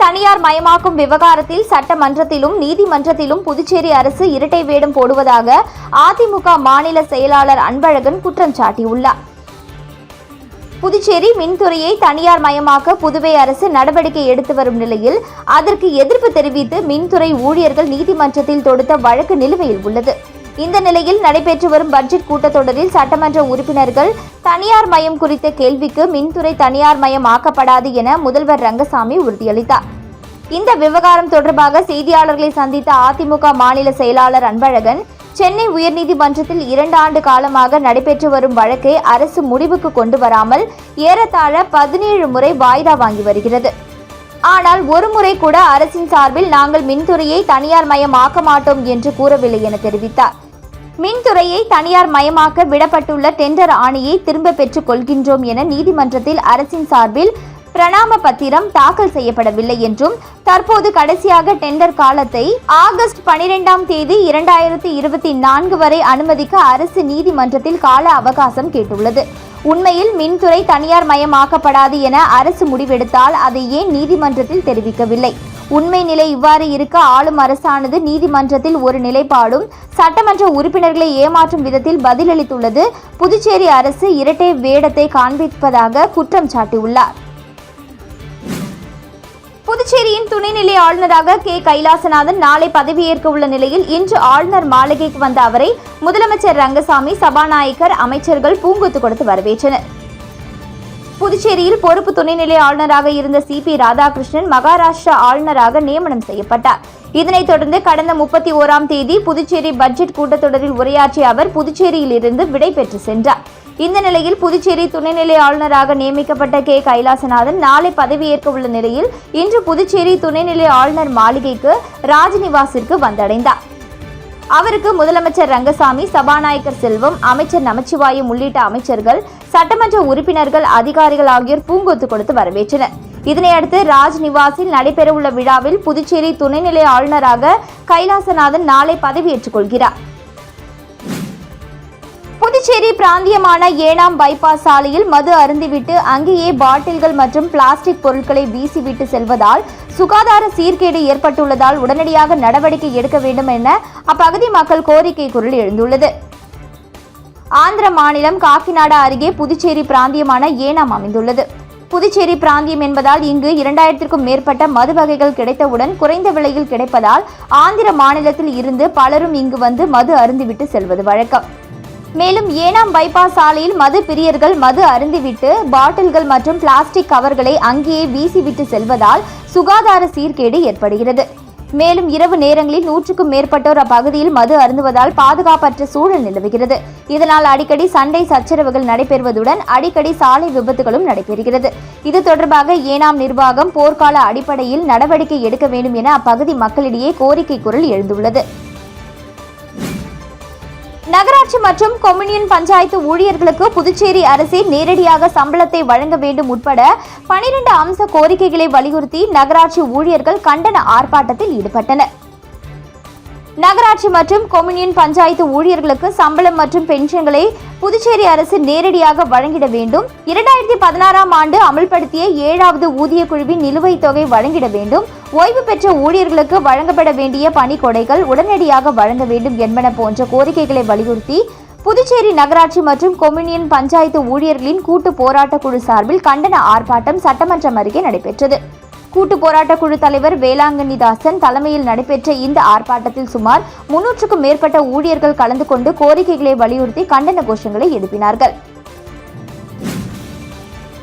தனியார் மயமாக்கும் விவகாரத்தில் சட்டமன்றத்திலும் நீதிமன்றத்திலும் புதுச்சேரி அரசு இரட்டை வேடம் போடுவதாக அதிமுக மாநில செயலாளர் அன்பழகன் குற்றம் சாட்டியுள்ளார். புதுச்சேரி மின்துறையை தனியார் மயமாக்க புதுவை அரசு நடவடிக்கை எடுத்து வரும் நிலையில் அதற்கு எதிர்ப்பு தெரிவித்து மின்துறை ஊழியர்கள் நீதிமன்றத்தில் தொடுத்த வழக்கு நிலுவையில் உள்ளது. இந்த நிலையில் நடைபெற்று வரும் பட்ஜெட் கூட்டத்தொடரில் சட்டமன்ற உறுப்பினர்கள் தனியார் மயம் குறித்த கேள்விக்கு மின்துறை தனியார் மயம் ஆக்கப்படாது என முதல்வர் ரங்கசாமி உறுதியளித்தார். இந்த விவகாரம் தொடர்பாக செய்தியாளர்களை சந்தித்த அதிமுக மாநில செயலாளர் அன்பழகன் சென்னை உயர்நீதிமன்றத்தில் இரண்டு ஆண்டு காலமாக நடைபெற்று வரும் வழக்கை அரசு முடிவுக்கு கொண்டு வராமல் ஏறத்தாழ பதினேழு முறை வாய்தா வாங்கி வருகிறது. ஆனால் ஒரு முறை கூட அரசின் சார்பில் நாங்கள் மின்துறையை தனியார் மயம் ஆக்க மாட்டோம் என்று கூறவில்லை என தெரிவித்தார். மின்துறையை தனியார் மயமாக்க விடப்பட்டுள்ள டெண்டர் ஆணையை திரும்ப பெற்றுக் கொள்கின்றோம் என நீதிமன்றத்தில் அரசின் சார்பில் பிரணாம பத்திரம் தாக்கல் செய்யப்படவில்லை என்றும் தற்போது கடைசியாக டெண்டர் காலத்தை ஆகஸ்ட் பனிரெண்டாம் தேதி இரண்டாயிரத்தி இருபத்தி நான்கு வரை அனுமதிக்க அரசு நீதிமன்றத்தில் கால அவகாசம் கேட்டுள்ளது. உண்மையில் மின்துறை தனியார் மயமாக்கப்படாது என அரசு முடிவெடுத்தால் அதை ஏன் நீதிமன்றத்தில் தெரிவிக்கவில்லை? உண்மை நிலை இவ்வாறு இருக்க ஆளும் அரசானது நீதிமன்றத்தில் ஒரு நிலைப்பாடும் சட்டமன்ற உறுப்பினர்களை ஏமாற்றும் விதத்தில் பதிலளித்துள்ளது. புதுச்சேரி அரசு இரட்டை வேடத்தை காண்பிப்பதாக குற்றம் சாட்டியுள்ளார். புதுச்சேரியின் துணைநிலை ஆளுநராக கே. கைலாசநாதன் நாளை பதவியேற்க உள்ள நிலையில் இன்று ஆளுநர் மாளிகைக்கு வந்த அவரை முதலமைச்சர் ரங்கசாமி சபாநாயகர் அமைச்சர்கள் பூங்கொத்து கொடுத்து வரவேற்றனர். புதுச்சேரியில் பொறுப்பு துணைநிலை ஆளுநராக இருந்த சி பி ராதாகிருஷ்ணன் மகாராஷ்டிரா ஆளுநராக நியமனம் செய்யப்பட்டார். இதனைத் தொடர்ந்து கடந்த முப்பத்தி ஓராம் தேதி புதுச்சேரி பட்ஜெட் கூட்டத்தொடரில் உரையாற்றிய அவர் புதுச்சேரியில் இருந்து விடைபெற்று சென்றார். இந்த நிலையில் புதுச்சேரி துணைநிலை ஆளுநராக நியமிக்கப்பட்ட கே. கைலாசநாதன் நாளை பதவியேற்க உள்ள நிலையில் இன்று புதுச்சேரி துணைநிலை ஆளுநர் மாளிகைக்கு ராஜ்நிவாசிற்கு வந்தடைந்தார். அவருக்கு முதலமைச்சர் ரங்கசாமி சபாநாயகர் செல்வம் அமைச்சர் நமச்சிவாயம் உள்ளிட்ட அமைச்சர்கள் சட்டமன்ற உறுப்பினர்கள் அதிகாரிகள் ஆகியோர் பூங்கொத்து கொடுத்து வரவேற்றனர். இதனையடுத்து ராஜ்நிவாசில் நடைபெறவுள்ள விழாவில் புதுச்சேரி துணைநிலை ஆளுநராக கைலாசநாதன் நாளை பதவியேற்றுக் கொள்கிறார். புதுச்சேரி பிராந்தியமான ஏனாம் பைபாஸ் சாலையில் மது அருந்திவிட்டு அங்கேயே பாட்டில்கள் மற்றும் பிளாஸ்டிக் பொருட்களை வீசிவிட்டு செல்வதால் சுகாதார சீர்கேடு ஏற்பட்டுள்ளதால் உடனடியாக நடவடிக்கை எடுக்க வேண்டும் என அப்பகுதி மக்கள் கோரிக்கை குரல் எழுந்துள்ளது. ஆந்திர மாநிலம் காக்கிநாடா அருகே புதுச்சேரி பிராந்தியமான ஏனாம் அமைந்துள்ளது. புதுச்சேரி பிராந்தியம் என்பதால் இங்கு இரண்டாயிரத்திற்கும் மேற்பட்ட மது வகைகள் கிடைத்தவுடன் குறைந்த விலையில் கிடைப்பதால் ஆந்திர மாநிலத்தில் இருந்து பலரும் இங்கு வந்து மது அருந்திவிட்டு செல்வது வழக்கம். மேலும் ஏனாம் பைபாஸ் சாலையில் மது பிரியர்கள் மது அருந்திவிட்டு பாட்டில்கள் மற்றும் பிளாஸ்டிக் கவர்களை அங்கேயே வீசிவிட்டு செல்வதால் சுகாதார சீர்கேடு ஏற்படுகிறது. மேலும் இரவு நேரங்களில் நூற்றுக்கும் மேற்பட்டோர் அப்பகுதியில் மது அருந்துவதால் பாதுகாப்பற்ற சூழல் நிலவுகிறது. இதனால் அடிக்கடி சண்டை சச்சரவுகள் நடைபெறுவதுடன் அடிக்கடி சாலை விபத்துகளும் நடைபெறுகிறது. இது தொடர்பாக ஏனாம் நிர்வாகம் போர்க்கால அடிப்படையில் நடவடிக்கை எடுக்க வேண்டும் என அப்பகுதி மக்களிடையே கோரிக்கை குரல் எழுந்துள்ளது. நகராட்சி மற்றும் கொம்யூனியன் பஞ்சாயத்து ஊழியர்களுக்கு புதுச்சேரி அரசே நேரடியாக சம்பளத்தை வழங்க வேண்டும் உட்பட பனிரெண்டு அம்ச கோரிக்கைகளை வலியுறுத்தி நகராட்சி ஊழியர்கள் கண்டன ஆர்ப்பாட்டத்தில் ஈடுபட்டனர். நகராட்சி மற்றும் கொம்யூனியன் பஞ்சாயத்து ஊழியர்களுக்கு சம்பளம் மற்றும் பென்ஷன்களை புதுச்சேரி அரசு நேரடியாக வழங்கிட வேண்டும். இரண்டாயிரத்தி பதினாறாம் ஆண்டு அமல்படுத்திய ஏழாவது ஊதிய குழுவின் நிலுவைத் தொகை வழங்கிட வேண்டும். ஓய்வு பெற்ற ஊழியர்களுக்கு வழங்கப்பட வேண்டிய பணிக்கொடைகள் உடனடியாக வழங்க வேண்டும் என்பன போன்ற கோரிக்கைகளை வலியுறுத்தி புதுச்சேரி நகராட்சி மற்றும் கொம்யூனியன் பஞ்சாயத்து ஊழியர்களின் கூட்டு போராட்டக் குழு சார்பில் கண்டன ஆர்ப்பாட்டம் சட்டமன்றம் அருகே நடைபெற்றது. கூட்டு போராட்டக் குழு தலைவர் வேளாங்கண்ணி தாசன் தலைமையில் நடைபெற்ற இந்த ஆர்ப்பாட்டத்தில் சுமார் முன்னூற்றுக்கும் மேற்பட்ட ஊழியர்கள் கலந்து கொண்டு கோரிக்கைகளை வலியுறுத்தி கண்டன கோஷங்களை எழுப்பினார்கள்.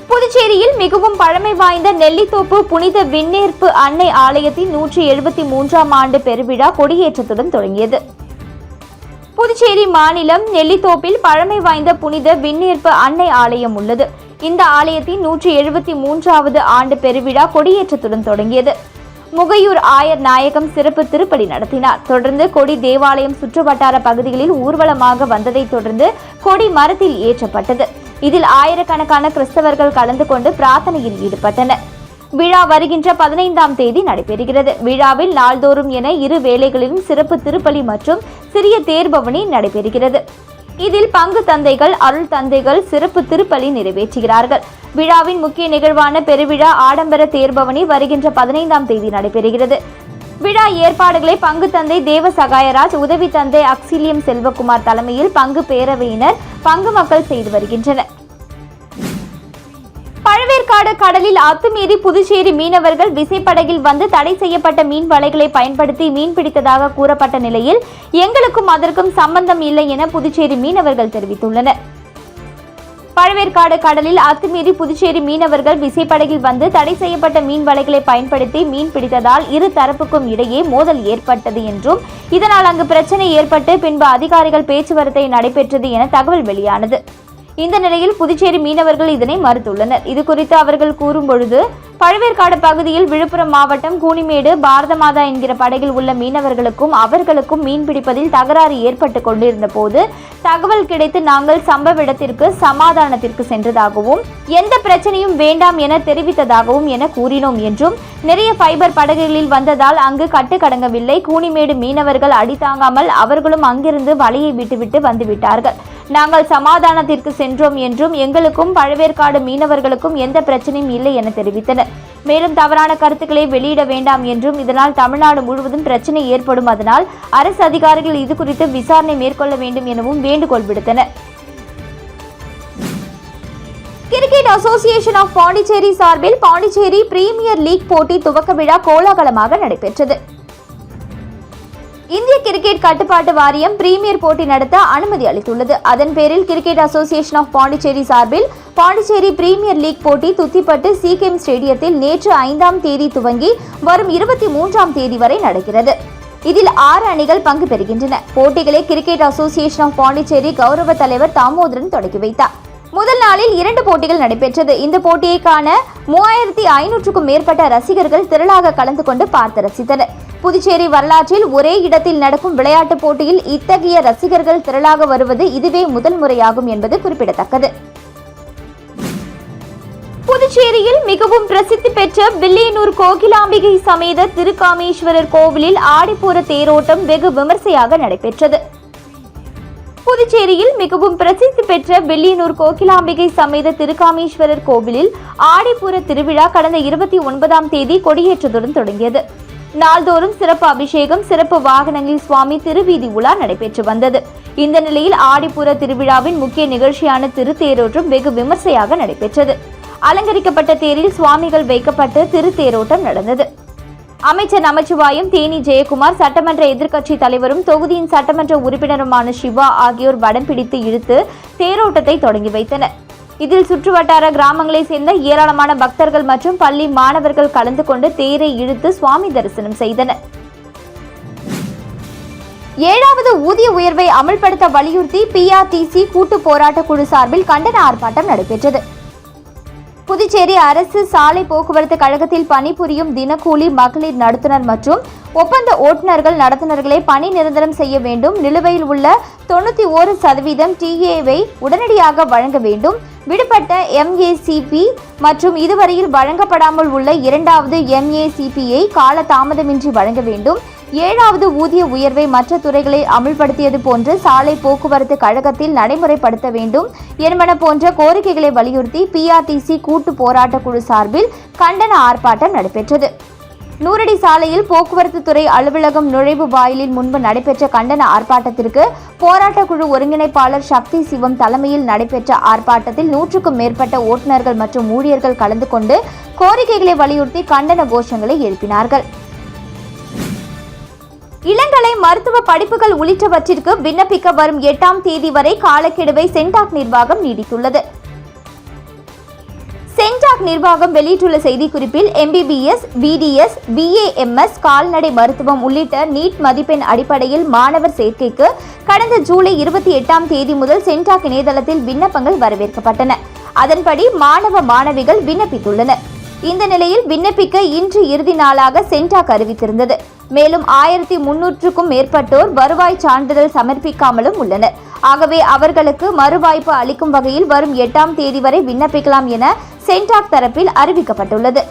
புதுச்சேரியில் மிகவும் பழமை வாய்ந்த நெல்லித்தோப்பு புனித விண்ணேற்பு அன்னை ஆலயத்தின் நூற்றி எழுபத்தி மூன்றாம் ஆண்டு பெருவிழா கொடியேற்றத்துடன் தொடங்கியது. புதுச்சேரி மாநிலம் நெல்லித்தோப்பில் பழமை வாய்ந்த புனித விண்ணேற்பு அன்னை ஆலயம் உள்ளது. இந்த ஆலயத்தின் நூற்றி எழுபத்தி மூன்றாவது ஆண்டு பெருவிழா கொடியேற்றத்துடன் தொடங்கியது. முகையூர் ஆயர் நாயகம் சிறப்பு திருப்பலி நடத்தினார். தொடர்ந்து கொடி தேவாலயம் சுற்றுவட்டார பகுதிகளில் ஊர்வலமாக வந்ததைத் தொடர்ந்து கொடி மரத்தில் ஏற்றப்பட்டது. இதில் ஆயிரக்கணக்கான கிறிஸ்தவர்கள் கலந்து கொண்டு பிரார்த்தனையில் ஈடுபட்டனர். விழா வருகின்ற பதினைந்தாம் தேதி நடைபெறுகிறது. விழாவில் நாள்தோறும் என இரு வேளைகளிலும் சிறப்பு திருப்பலி மற்றும் சிறிய தேர்பவனி நடைபெறுகிறது. இதில் பங்கு தந்தைகள் அருள் தந்தைகள் சிறப்பு திருப்பலி நிறைவேற்றுகிறார்கள். விழாவின் முக்கிய நிகழ்வான பெருவிழா ஆடம்பர தேர்பவனி வருகின்ற பதினைந்தாம் தேதி நடைபெறுகிறது. விழா ஏற்பாடுகளை பங்கு தந்தை தேவ சகாயராஜ் உதவி தந்தை அக்சிலியம் செல்வகுமார் தலைமையில் பங்கு பேரவையினர் பங்கு மக்கள் செய்து வருகின்றனர். பழவேற்காடு கடலில் அத்துமீறி புதுச்சேரி மீனவர்கள் விசைப்படகில் வந்து தடை செய்யப்பட்ட மீன் வலைகளை பயன்படுத்தி மீன் பிடித்ததாக கூறப்பட்ட நிலையில் எங்களுக்கும் அதற்கும் சம்பந்தம் இல்லை என புதுச்சேரி மீனவர்கள் தெரிவித்துள்ளனர். பழவேற்காடு கடலில் அத்துமீறி புதுச்சேரி மீனவர்கள் விசைப்படகில் வந்து தடை செய்யப்பட்ட மீன் வலைகளை பயன்படுத்தி மீன் பிடித்ததால் இரு தரப்புக்கும் இடையே மோதல் ஏற்பட்டது என்றும் இதனால் அங்கு பிரச்சனை ஏற்பட்டு பின்பு அதிகாரிகள் பேச்சுவார்த்தை நடைபெற்றது என தகவல் வெளியானது. இந்த நிலையில் புதுச்சேரி மீனவர்கள் இதனை மறுத்துள்ளனர். இது குறித்து அவர்கள் கூறும்பொழுது பழவேற்காடு பகுதியில் விழுப்புரம் மாவட்டம் கூனிமேடு பாரத மாதா என்கிற படகில் உள்ள மீனவர்களுக்கும் அவர்களுக்கும் மீன் பிடிப்பதில் தகராறு ஏற்பட்டு கொண்டிருந்த போது தகவல் கிடைத்து நாங்கள் சம்பவ இடத்திற்கு சமாதானத்திற்கு சென்றதாகவும் எந்த பிரச்சனையும் வேண்டாம் என தெரிவித்ததாகவும் என கூறினோம் என்றும் நிறைய ஃபைபர் படகுகளில் வந்ததால் அங்கு கட்டுக்கடங்கவில்லை கூனிமேடு மீனவர்கள் அடித்தாங்காமல் அவர்களும் அங்கிருந்து வலையை விட்டுவிட்டு வந்துவிட்டார்கள். நாங்கள் சமாதானத்திற்கு சென்றோம் என்றும் எங்களுக்கும் பழவேற்காடு மீனவர்களுக்கும் எந்த பிரச்சனையும் இல்லை என தெரிவித்தனர். மேலும் தவறான கருத்துக்களை வெளியிட வேண்டாம் என்றும் இதனால் தமிழ்நாடு முழுவதும் பிரச்சனை ஏற்படும். அதனால் அரசு அதிகாரிகள் இது குறித்து விசாரணை மேற்கொள்ள வேண்டும் எனவும் வேண்டுகோள் விடுத்தனர். கிரிக்கெட் அசோசியேஷன் ஆஃப் பாண்டிச்சேரி சார்பில் பாண்டிச்சேரி பிரீமியர் லீக் போட்டி துவக்க விழா கோலாகலமாக நடைபெற்றது. இந்திய கிரிக்கெட் கட்டுப்பாட்டு வாரியம் பிரீமியர் போட்டி நடத்த அனுமதி அளித்துள்ளது. அதன் பேரில் கிரிக்கெட் அசோசியேஷன் ஆஃப் பாண்டிச்சேரி சார்பில் பாண்டிச்சேரி பிரீமியர் லீக் போட்டி துத்திப்பட்டு சிகேம் ஸ்டேடியத்தில் நேற்று ஐந்தாம் தேதி துவங்கி வரும் இருபத்தி மூன்றாம் தேதி வரை நடக்கிறது. இதில் ஆறு அணிகள் பங்கு பெறுகின்றன. போட்டிகளை கிரிக்கெட் அசோசியேஷன் ஆஃப் பாண்டிச்சேரி கௌரவ தலைவர் தாமோதரன் தொடங்கி வைத்தார். முதல் நாளில் இரண்டு போட்டிகள் நடைபெற்றது. இந்த போட்டியை காண மூவாயிரத்தி ஐநூற்றுக்கும் மேற்பட்ட ரசிகர்கள் திரளாக கலந்து கொண்டு பார்த்து ரசித்தனர். புதுச்சேரி வரலாற்றில் ஒரே இடத்தில் நடக்கும் விளையாட்டுப் போட்டியில் இத்தகைய ரசிகர்கள் திரளாக வருவது இதுவே முதல் முறையாகும் என்பது குறிப்பிடத்தக்கது. புதுச்சேரியில் மிகவும் பிரசித்தி பெற்ற வில்லியனூர் கோகிலாம்பிகை சமேத திருக்காமேஸ்வரர் கோவிலில் ஆடிப்பூர தேரோட்டம் வெகு விமர்சையாக நடைபெற்றது. புதுச்சேரியில் மிகவும் பிரசித்தி பெற்ற வெள்ளியனூர் கோகிலாம்பிகை சமேத திருக்காமேஸ்வரர் கோவிலில் ஆடிப்பூர திருவிழா கடந்த இருபத்தி ஒன்பதாம் தேதி கொடியேற்றத்துடன் தொடங்கியது. நாள்தோறும் சிறப்பு அபிஷேகம் சிறப்பு வாகனங்களில் சுவாமி திருவீதி உலா நடைபெற்று வந்தது. இந்த நிலையில் ஆடிப்புற திருவிழாவின் முக்கிய நிகழ்ச்சியான திருத்தேரோட்டம் வெகு விமர்சையாக நடைபெற்றது. அலங்கரிக்கப்பட்ட தேரில் சுவாமிகள் வைக்கப்பட்டு திருத்தேரோட்டம் நடந்தது. அமைச்சர் நமச்சிவாயம் தேனி ஜெயக்குமார் சட்டமன்ற எதிர்க்கட்சி தலைவரும் தொகுதியின் சட்டமன்ற உறுப்பினருமான சிவா ஆகியோர் வடம் பிடித்து இழுத்து தேரோட்டத்தை தொடங்கி வைத்தனர். இதில் சுற்றுவட்டார கிராமங்களைச் சேர்ந்த ஏராளமான பக்தர்கள் மற்றும் பள்ளி மாணவர்கள் கலந்து கொண்டு தேரை இழுத்து சுவாமி தரிசனம் செய்தனர். ஏழாவது ஊதிய உயர்வை அமல்படுத்த வலியுறுத்தி பிஆர்டிசி கூட்டு போராட்ட குழு சார்பில் கண்டன ஆர்ப்பாட்டம் நடைபெற்றது. புதுச்சேரி அரசு சாலை போக்குவரத்து கழகத்தில் பணிபுரியும் தினக்கூலி மகளிர் நடத்துனர் மற்றும் ஒப்பந்த ஓட்டுநர்கள் நடத்துனர்களை பணி நிரந்தரம் செய்ய வேண்டும். நிலுவையில் உள்ள தொண்ணூற்றி ஓரு சதவீதம் டிஏவை உடனடியாக வழங்க வேண்டும். விடுபட்ட எம்ஏசிபி மற்றும் இதுவரையில் வழங்கப்படாமல் உள்ள இரண்டாவது எம்ஏசிபியை கால தாமதமின்றி வழங்க வேண்டும். ஏழாவது ஊதிய உயர்வை மற்ற துறைகளை அமல்படுத்தியது போன்று சாலை போக்குவரத்து கழகத்தில் நடைமுறைப்படுத்த வேண்டும். என்பன போன்ற கோரிக்கைகளை வலியுறுத்தி பிஆர்டிசி கூட்டு போராட்ட குழு சார்பில் கண்டன ஆர்ப்பாட்டம் நடைபெற்றது. நூறடி சாலையில் போக்குவரத்து துறை அலுவலகம் நுழைவு வாயிலின் முன்பு நடைபெற்ற கண்டன ஆர்ப்பாட்டத்திற்கு போராட்டக் குழு ஒருங்கிணைப்பாளர் சக்தி சிவம் தலைமையில் நடைபெற்ற ஆர்ப்பாட்டத்தில் நூற்றுக்கும் மேற்பட்ட ஓட்டுநர்கள் மற்றும் ஊழியர்கள் கலந்து கொண்டு கோரிக்கைகளை வலியுறுத்தி கண்டன கோஷங்களை எழுப்பினார்கள். இளங்கலை மருத்துவ படிப்புகள் உள்ளிட்டவற்றிற்கு விண்ணப்பிக்க வரும் எட்டாம் தேதி வரை காலக்கெடுவை சென்டாக் நிர்வாகம் நீடித்துள்ளது. சென்டாக் நிர்வாகம் வெளியிட்டுள்ள செய்திக்குறிப்பில் எம்பிபிஎஸ் பிடிஎஸ் பிஏஎம்எஸ் கால்நடை மருத்துவம் உள்ளிட்ட நீட் மதிப்பெண் அடிப்படையில் மாணவர் சேர்க்கைக்கு கடந்த ஜூலை இருபத்தி எட்டாம் தேதி முதல் சென்டாக் இணையதளத்தில் விண்ணப்பங்கள் வரவேற்கப்பட்டன. அதன்படி மாணவ மாணவிகள் விண்ணப்பித்துள்ளனர். இந்த நிலையில் விண்ணப்பிக்க இன்று இறுதி நாளாக சென்டாக் அறிவித்திருந்தது. மேலும் ஆயிரத்தி முன்னூற்றுக்கும் மேற்பட்டோர் வருவாய் சான்றிதழ் சமர்ப்பிக்காமலும் உள்ளனர். ஆகவே அவர்களுக்கு மறுவாய்ப்பு அளிக்கும் வகையில் வரும் எட்டாம் தேதி வரை விண்ணப்பிக்கலாம் என சென்டாக் தரப்பில் அறிவிக்கப்பட்டுள்ளது.